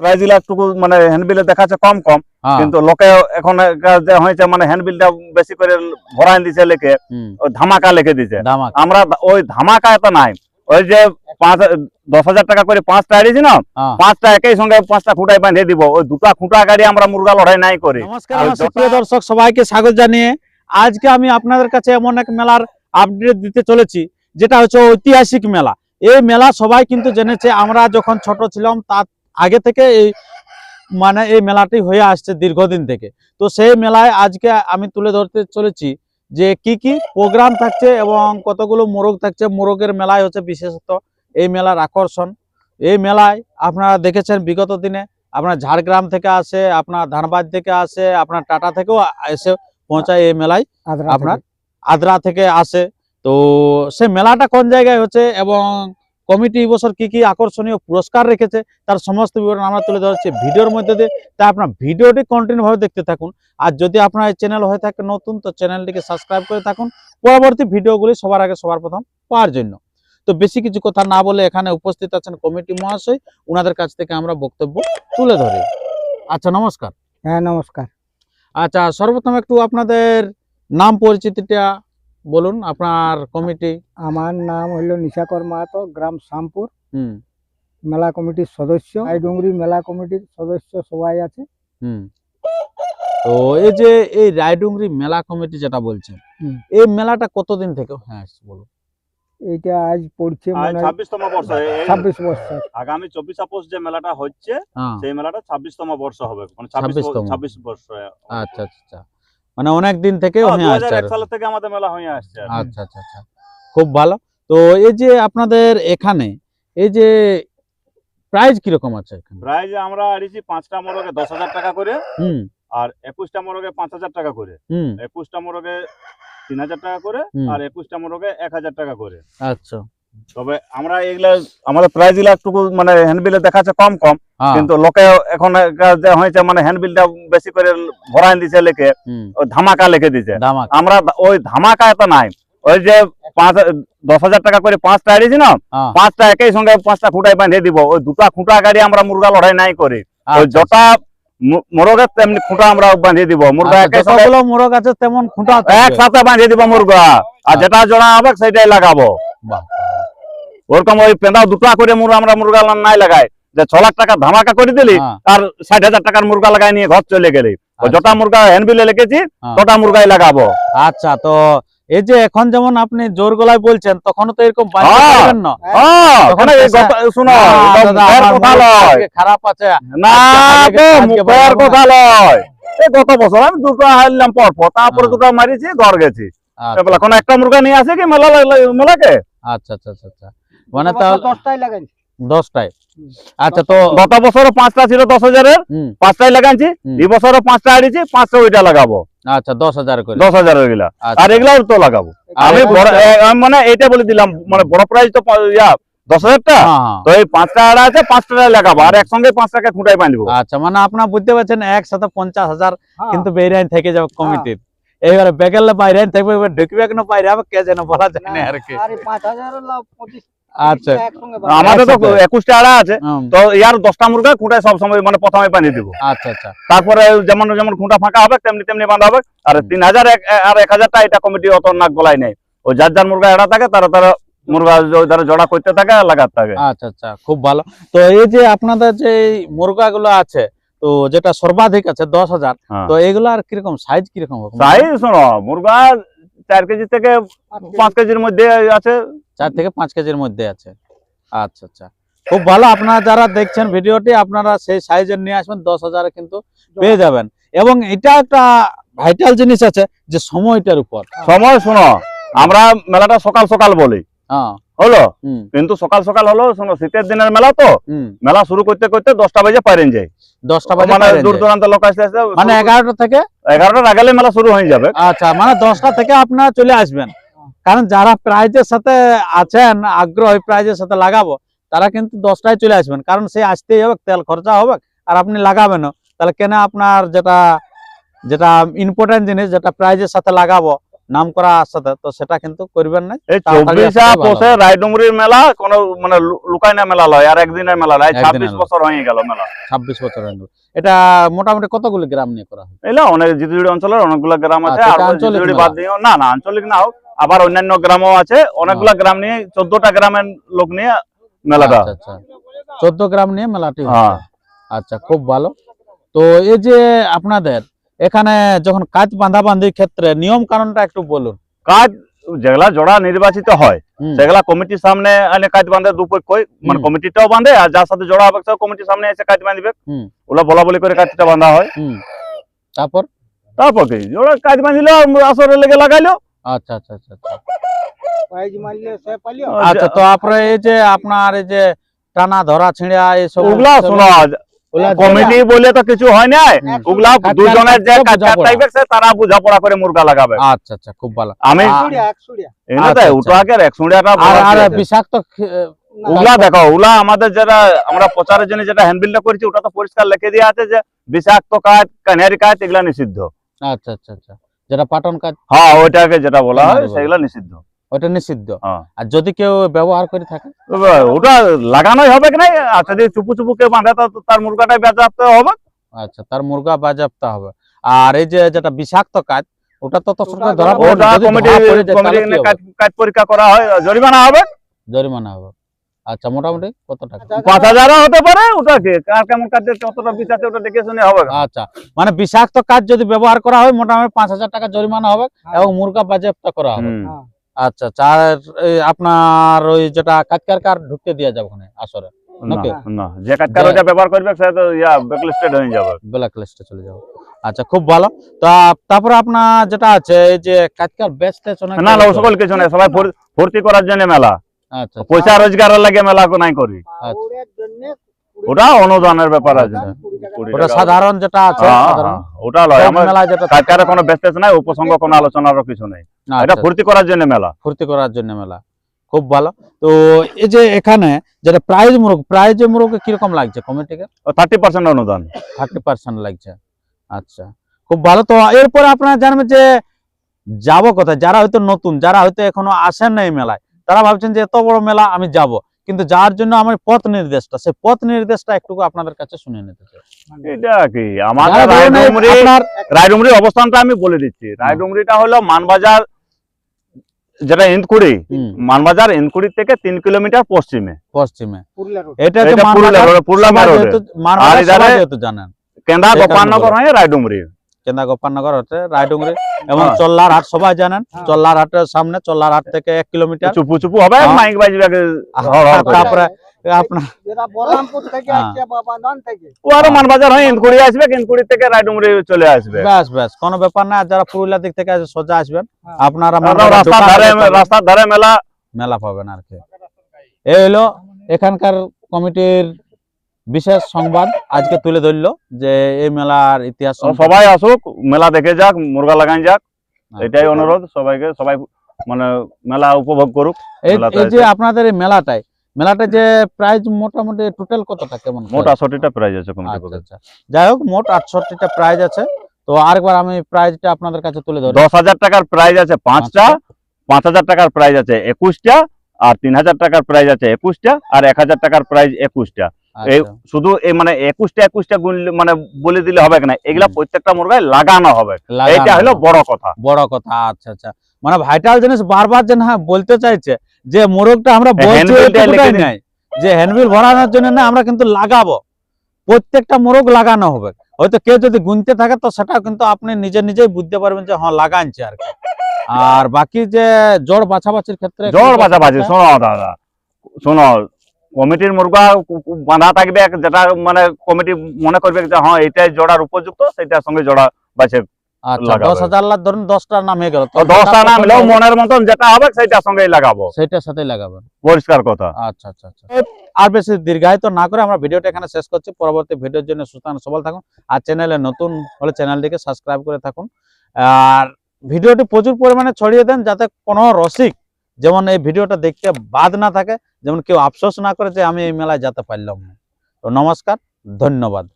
Prize একটুকু মানে হ্যান্ডবিলে দেখাচ্ছে কম কম। হ্যাঁ, কিন্তু লোকে এখন হয়েছে মানে হ্যান্ডবিলটা বেশি করে ভরাই দিছে লেখে ধামাকা লিখে দিছে। আমরা ওই ধামাকা এত নাই। ওই যে পাঁচ দশ হাজার টাকা করে পাঁচটা আড়িয়েছি না হ্যাঁ। পাঁচটা একই সঙ্গে পাঁচটা বাঁধিয়ে দিব। ওই দুটা খুঁটা গাড়ি আমরা মুরগা লড়াই নাই করি। নমস্কার দর্শক সবাইকে স্বাগত জানিয়ে আজকে আমি আপনাদের কাছে এমন এক মেলার আপডেট দিতে চলেছি যেটা হচ্ছে ঐতিহাসিক মেলা। এই মেলা সবাই কিন্তু জেনেছে আমরা যখন ছোট ছিলাম তার আগে থেকে এই মানে এই মেলাটি হয়ে আসছে দীর্ঘদিন থেকে। তো সেই মেলায় আজকে আমি তুলে ধরতে চলেছি যে কি কি প্রোগ্রাম থাকছে এবং কতগুলো মোরগ থাকছে। মোরগের মেলায় হচ্ছে বিশেষত এই মেলার আকর্ষণ। এই মেলায় আপনারা দেখেছেন বিগত দিনে আপনার ঝাড়গ্রাম থেকে আসে আপনার ধানবাদ থেকে আসে আপনার টাটা থেকেও এসে পৌঁছায় এই মেলায়। আপনার আদ্রা থেকে আসে। তো সে মেলাটা কোন জায়গায় হচ্ছে এবং কমিটি এই বছর কি কি আকর্ষণীয় পুরস্কার রেখেছে তার সমস্ত বিবরণ আমরা তুলে ধরছি ভিডিওর মধ্যে দিয়ে। তাই আপনার ভিডিওটি কন্টিনিউ ভাবে দেখতে থাকুন। আর যদি আপনার এই চ্যানেল হয়ে থাকে নতুন তো চ্যানেলটিকে সাবস্ক্রাইব করে থাকুন। পরবর্তী ভিডিওগুলি সবার আগে সবার প্রথম পাওয়ার জন্য। তো বেশি কিছু কথা না বলে এখানে উপস্থিত আছেন কমিটি মহাশয়। ওনাদের কাছ থেকে আমরা বক্তব্য তুলে ধরি। আচ্ছা নমস্কার। হ্যাঁ নমস্কার। আচ্ছা সর্বপ্রথম একটু আপনাদের নাম পরিচিতিটা বলুন আপনার কমিটি। আমার নাম হইল নিশাকর মাহাতো গ্রাম শ্যামপুর। হুম। মেলা কমিটির সদস্য। আইডুঙ্গরি মেলা কমিটির সদস্য সবাই আছে। তো এই যে এই রায়ডুংরি মেলা কমিটি যেটা বলছেন এই মেলাটা কতদিন থেকে হ্যাঁ বলুন। এইটা আজ পড়ছে ছাব্বিশতম বর্ষ। ছাব্বিশ বছর আগামী চব্বিশ আপোষ যে মেলাটা হচ্ছে হ্যাঁ। সেই মেলাটা ছাব্বিশতম বর্ষ হবে। মানে ছাব্বিশ 26তম। বর্ষ। আচ্ছা আচ্ছা আচ্ছা। মানে অনেক দিন থেকে হয়ে আমাদের মেলা হয়ে আসছে আচ্ছা আচ্ছা আচ্ছা। খুব ভালো। তো এই যে আপনাদের এখানে এই যে প্রাইস কীরকম আছে এখানে? প্রায় আমরা আড়িছি পাঁচটা মোরগে দশ হাজার টাকা করে হুম। আর একুশটা মোরগে পাঁচ হাজার টাকা করে। হুম। একুশটা মোরগে তিন হাজার টাকা করে আর একুশটা মোরগে এক হাজার টাকা করে। আচ্ছা। তবে আমরা এগুলা আমাদের প্রাইজগুলা একটু মানে হ্যান্ডবিলে দেখাচ্ছে কম কম হ্যাঁ। কিন্তু লোকে এখন যে হয়েছে মানে হ্যান্ডবিলটা বেশি করে ভরাই দিছে লেখে ধামাকা লিখে দিছে। আমরা ওই ধামাকা এত নাই। ওই যে পাঁচ দশ হাজার টাকা করে পাঁচটা আড়িয়েছি না হ্যাঁ। পাঁচটা একই সঙ্গে পাঁচটা খুঁটাই বাঁধিয়ে দিব। ওই দুটা খুঁটা গাড়ি আমরা মুরগা লড়াই নাই করি। ওই আচ্ছা, যটা মু- মোরগের তেমনি খুঁটা আমরা বাঁধিয়ে দিব। মুরগা আচ্ছা, সঙ্গে যতগুলো আছে তেমন খুঁটা। একসাথে বাঁধিয়ে দিব মুরগা। আর আচ্ছা। যেটা জোড়া হবে সেটাই লাগাবো। বাহ। ওরকম ওই পেঁদা দুটা করে মুরগা আমরা মুরগা নাই লাগাই। যে ছ লাখ টাকা ধামাকা করে দিলি হ্যাঁ, আর ষাট হাজার টাকার মুরগা লাগাই নিয়ে ঘর চলে গেলি। আচ্ছা। যটা মুরগা হ্যান্ডবিলে লিখেছি হ্যাঁ। তটা মুরগাই লাগাবো। আচ্ছা তো এই যে এখন যেমন আপনি জোর গলায় বলছেন তখন তো এরকম গত- খারাপ আছে। না। কথা লয় বছর আমি দুটো হারলাম পর পর তারপরে হ্যাঁ। দুটো মারিছি ঘর গেছি। আচ্ছা, বলে কোন একটা মুরগা নিয়ে আসে কি মেলা মেলাকে? আচ্ছা আচ্ছা আচ্ছা আচ্ছা। মানে তাহলে দশটাই লাগাই দশটায় হুম। আচ্ছা তো গত বছরও পাঁচটা ছিল দশ হাজারের? পাঁচটাই লাগাইছি। এই বছরও পাঁচটা আড়িছি পাঁচটা ওইটা লাগাবো। আচ্ছা দশ হাজার করে। দশ হাজারেরগুলা। আচ্ছা, আর এগুলাও তো লাগাবো। আমি মানে এইটা বলে দিলাম মানে বড় প্রাইস তো ইয়া দশ হাজারটা? হ্যাঁ, হ্যাঁ। তো এই পাঁচটা আড়া আছে পাঁচটা লাগাবো। আর একসঙ্গে পাঁচটাকে খুঁটাই বাঁধবো আচ্ছা মানে আপনার বুঝতে পারছেন একসাথে পঞ্চাশ হাজার হ্যাঁ। কিন্তু বেরিয়ান থেকে যাবে কমিটির এইবারে বেগেলে বাইরে থাকবে এবার ঢুকবে না বাইরে? কে যেন বলা যায় না আর কি। আরে পাঁচ হাজার হলো পঁচিশ আচ্ছা আমাদের তো একুশটা আড়া আছে। তো ইয়ার দশটা মুরগা খুঁটায় সব সময় মানে প্রথমে বাঁধিয়ে দিব। আচ্ছা আচ্ছা। তারপরে যেমন যেমন খুঁটা ফাঁকা হবে তেমনি তেমনি বাঁধা হবে। আর তিন হাজার এক আর এক হাজারটা এটা কমিটি অত নাক গলায় নেই। ওই যার যার মুরগা এড়া থাকে তারা তারা মুরগা ওই জড়া করতে থাকে আর লাগাতে থাকে। আচ্ছা আচ্ছা খুব ভালো। তো এই যে আপনাদের যে মুরগা গুলো আছে তো যেটা সর্বাধিক আছে দশ হাজার হ্যাঁ। তো এগুলো আর কীরকম সাইজ কীরকম হবে? তাই শোনো মুরগা চার কেজি থেকে পাঁচ কেজির মধ্যে আছে? চার থেকে পাঁচ কেজির মধ্যে আছে। আচ্ছা আচ্ছা। খুব ভালো আপনারা যারা দেখছেন ভিডিওটি আপনারা সেই সাইজের নিয়ে আসবেন দশ হাজারে কিন্তু পেয়ে যাবেন। এবং এটা একটা ভাইটাল জিনিস আছে যে সময়টার উপর। সময় শোনো আমরা মেলাটা সকাল সকাল বলি। হ্যাঁ। হলো? কিন্তু সকাল সকাল হলো শোনো শীতের দিনের মেলা তো। মেলা শুরু করতে করতে দশটা বাজে পারেন যায় দশটা বাজে মানে দূর দূরান্ত লোক আসতে আসতে মানে এগারোটা থেকে এগারোটার আগালে মেলা শুরু হয়ে যাবে। আচ্ছা মানে দশটা থেকে আপনারা চলে আসবেন। কারণ যারা প্রাইজের সাথে আছেন, আগ্রহ প্রাইজের সাথে লাগাবো, তারা কিন্তু দশটায় চলে আসবেন। কারণ সে আসতেই হবে, তেল খরচা হবে, আর আপনি লাগাবেনও। তাহলে কেন আপনার যেটা যেটা ইম্পর্টেন্ট জিনিস, যেটা প্রাইজের সাথে লাগাবো নাম করা সাথে তো সেটা কিন্তু করবেন না। চব্বিশা রায়ডুমরির মেলা কোন মানে লুকায় না মেলা লয় আর একদিনের মেলা লয়। ছাব্বিশ বছর হয়ে গেল মেলা। ছাব্বিশ বছর হয়ে গেল। এটা মোটামুটি কতগুলি গ্রাম নিয়ে করা হয়? এগুলো অনেক জিতুজুড়ি অঞ্চলের অনেকগুলো গ্রাম আছে আচ্ছা, আর এটা জিতুজুড়ি বাদ না না আঞ্চলিক না হোক আবার অন্যান্য গ্রামও আছে। অনেকগুলা গ্রাম নিয়ে চোদ্দটা গ্রামের লোক নিয়ে মেলাটা আচ্ছা আচ্ছা। চোদ্দ গ্রাম নিয়ে মেলাটি হ্যাঁ। আচ্ছা খুব ভালো। তো এই যে আপনাদের এখানে যখন কাজ বাঁধা বাঁধির ক্ষেত্রে নিয়ম কানুনটা একটু বলুন। কাজ যেগুলা জোড়া নির্বাচিত হয় সেগুলা কমিটির সামনে এনে কাজ বাঁধে দুপক্ষই মানে কমিটিটাও বাঁধে আর যার সাথে জোড়া হবে সেও কমিটির সামনে এসে কাজ বাঁধবে। ওগুলা বলা বলি করে কাজটা বাঁধা হয়। তারপর? তারপর কি? জোড়া কাজ বাঁধিল আসরে লেগে লাগাইলো। আচ্ছা আচ্ছা আচ্ছা আচ্ছা। আচ্ছা তো আপনার এই যে আপনার এই যে টানা ধরা ছিঁড়া এইসব ওগুলা শোনো কমিটি বলে তো কিছু হয় না ওগুলা দুজনের যে থাকবে তারা বোঝাপড়া করে মুরগা লাগাবে। আচ্ছা আচ্ছা খুব ভালো। আমি আ- সুড়িয়া এক সুড়িয়া এনে আচ্ছা, তো আচ্ছা। একসুড়িয়াটা আর আর বিষাক্ত ওগুলা দেখো ওগুলা আমাদের যেটা আমরা প্রচারের জন্য যেটা হ্যান্ডবিলটা করেছি ওটা তো পরিষ্কার লিখে দেওয়া আছে যে বিষাক্ত কাজ কানারি কাজ এগুলা নিষিদ্ধ। আচ্ছা আচ্ছা আচ্ছা। যেটা পাটন কাজ হ্যাঁ ওইটাকে যেটা বলা হয়। সেগুলা নিষিদ্ধ। ওটা নিষিদ্ধ। আর যদি কেউ ব্যবহার করে থাকে? ওটা লাগানোই হবে কি না আচ্ছা যদি চুপু চুপু কেউ বাঁধে তো তার মুরগাটাই বেঁচাতে হবে। আচ্ছা তার মুরগা বাজাপ্ত হবে। আর এই যে যেটা বিষাক্ত কাজ ওটা তো সরকার ধরা ওটা কমিটি কমিটি? কাজ পরীক্ষা করা হয় জরিমানা হবে। জরিমানা হবে। আচ্ছা মোটামুটি কত টাকা? পাঁচ হাজারও হতে পারে ওটা কি কার কেমন কাজ কতটা বিচারতে ওটা দেখে শুনে হবে। আচ্ছা মানে বিষাক্ত কাজ যদি ব্যবহার করা হয় মোটামুটি পাঁচ হাজার টাকা জরিমানা হবে হ্যাঁ, এবং মুরগা বাজেয়াপ্ত করা হবে। আচ্ছা চার এই আপনার ওই যেটা কাজকার কার ঢুকতে দেওয়া যাবে ওখানে আসরে? না নাকি? না যে কাজকার যে- ওটা ব্যবহার করবে সে তো ইয়া ব্ল্যাকলিস্টেড হয়ে যাবে। ব্ল্যাক লিস্টে চলে যাবে। আচ্ছা খুব ভালো। তা তারপরে আপনার যেটা আছে এই যে কাজকার বেচ টেচ অনেক না না ও জায়গায় সকল কিছু নাই সবাই ফুর- ফুর্তি করার জন্য মেলা। করে। আচ্ছা আচ্ছা। পয়সা রোজগারের লাগে মেলা নাই করি। পাউডের জন্যে কুড়ি ওটা অনুদানের ব্যাপার আছে। ওটা সাধারণ যেটা আছে হ্যাঁ, সাধারণ। হ্যাঁ, ওটা লয়। আমার কাজকারে কোনো ব্যস্ত নাই উপসঙ্গ কোনো আলোচনারও কিছু নেই। এটা আচ্ছা, ফুর্তি করার জন্য মেলা। ফুর্তি করার জন্য মেলা। খুব ভালো। তো এই যে এখানে যেটা প্রাইজ মুরগ প্রাইজ মুরগ কীরকম লাগছে কমিটিকে? থার্টি পার্সেন্ট অনুদান। থার্টি পার্সেন্ট লাগছে। আচ্ছা। খুব ভালো। তো এরপরে আপনারা জানবেন যে যাব কোথায়? যারা হয়তো নতুন যারা হয়তো এখনও আসেন নাই মেলায় তারা ভাবছেন যে এত বড় মেলা আমি যাব। কিন্তু যার জন্য আমার পথ নির্দেশটা সেই পথ নির্দেশটা একটু আপনাদের কাছে শুনে নিতে চাই। এটা কি? আমাদের যারা ধরুন এই রায়ডুমরি রায়ডুমরির অবস্থানটা আমি বলে দিচ্ছি। রায়ডুমরিটা হলো মানবাজার যেটা ইন্দকুড়ি হুম, মানবাজার ইন্দকুড়ি থেকে তিন কিলোমিটার পশ্চিমে। পশ্চিমে। এটা পুরুলিয়া আর জানেন। কেন্দা সেই কারণে গোপালনগর। হয়ে রায়ডুমরি। কেন্দা গোপালনগর হচ্ছে রায়ডুঙ্গরি এবং হ্যাঁ। চল্লার হাট সবাই জানেন হ্যাঁ। চল্লার হাটের সামনে চল্লার হাট থেকে এক কিলোমিটার চুপু চুপু হবে হ্যাঁ। মাইক বাজবে। তারপরে আপনার যেটা বলরামপুর থেকে। আসছে বাবা নান থেকে ও আরও মানবাজার ইন্দকুড়ি আসবে ইন্দকুড়ি থেকে রায়ডুমরি চলে আসবে ব্যাস ব্যাস কোনো ব্যাপার না যারা পুরুলিয়া দিক থেকে আছে সোজা আসবেন। আপনারা রাস্তার ধারে পাবেন, রাস্তার ধারে মেলা মেলা পাবেন আর কি এই হলো এখানকার কমিটির বিশেষ সংবাদ আজকে তুলে ধরলো যে এই মেলার ইতিহাস সবাই আসুক মেলা দেখে যাক মুরগা লাগান যাক আচ্ছা। এটাই অনুরোধ সবাইকে সবাই মানে মেলা উপভোগ করুক এই যে আপনাদের এই মেলাটাই মেলাটা যে প্রাইজ মোটামুটি টোটাল কতটা কেমন মোট আটষট্টিটা প্রাইজ আছে আচ্ছা আচ্ছা। যাই হোক মোট আটষট্টিটা প্রাইজ আছে। তো আরেকবার আমি প্রাইজটা আপনাদের কাছে তুলে ধরি। দশ হাজার টাকার প্রাইজ আছে পাঁচটা পাঁচ হাজার টাকার প্রাইজ আছে একুশটা আর তিন হাজার টাকার প্রাইজ আছে একুশটা আর এক হাজার টাকার প্রাইজ একুশটা। আচ্ছা, শুধু এই মানে একুশটা একুশটা মানে বলে দিলে হবে না? এগুলা প্রত্যেকটা মুরগায় লাগানো হবে। এইটা হলো বড় কথা। বড় কথা আচ্ছা আচ্ছা। মানে ভাইটাল জিনিস বারবার যেন হ্যাঁ বলতে চাইছে যে মোরগটা আমরা নাই। যে হ্যান্ডবিল ভরানোর জন্য না আমরা কিন্তু লাগাবো। প্রত্যেকটা মোরগ লাগানো হবে। হয়তো কেউ যদি গুনতে থাকে তো সেটা কিন্তু আপনি নিজে নিজেই বুঝতে পারবেন যে হ্যাঁ লাগানছে আর কি। আর বাকি যে জড় বাছাবাছির ক্ষেত্রে জোর বাছাবাছি শোনো দাদা শোনো কমিটির মুরগা বাঁধা থাকবে যেটা মানে কমিটি মনে করবে যে হ্যাঁ এটাই জোড়ার উপযুক্ত সেটার সঙ্গে জোড়া বাছে আচ্ছা দশ হাজার ধরুন দশটার নাম হয়ে গেল দশটা নাম প্রথমে- মনের মতন যেটা হবে সেটার লাগাবো। সেটার লাগাবেন পরিষ্কার কথা। আচ্ছা আচ্ছা আচ্ছা। আর বেশি দীর্ঘায়িত না করে আমরা ভিডিওটা এখানে শেষ করছি। পরবর্তী ভিডিওর জন্য সুস্থান সবল থাকুন। আর চ্যানেলে নতুন হলে চ্যানেলটিকে সাবস্ক্রাইব করে থাকুন। আর ভিডিওটি প্রচুর পরিমাণে ছড়িয়ে দেন যাতে কোনো রসিক যেমন এই ভিডিওটা দেখতে বাদ না থাকে, যেমন কেউ আফসোস না করে যে আমি এই মেলায় যেতে পারলাম না। তো নমস্কার, ধন্যবাদ।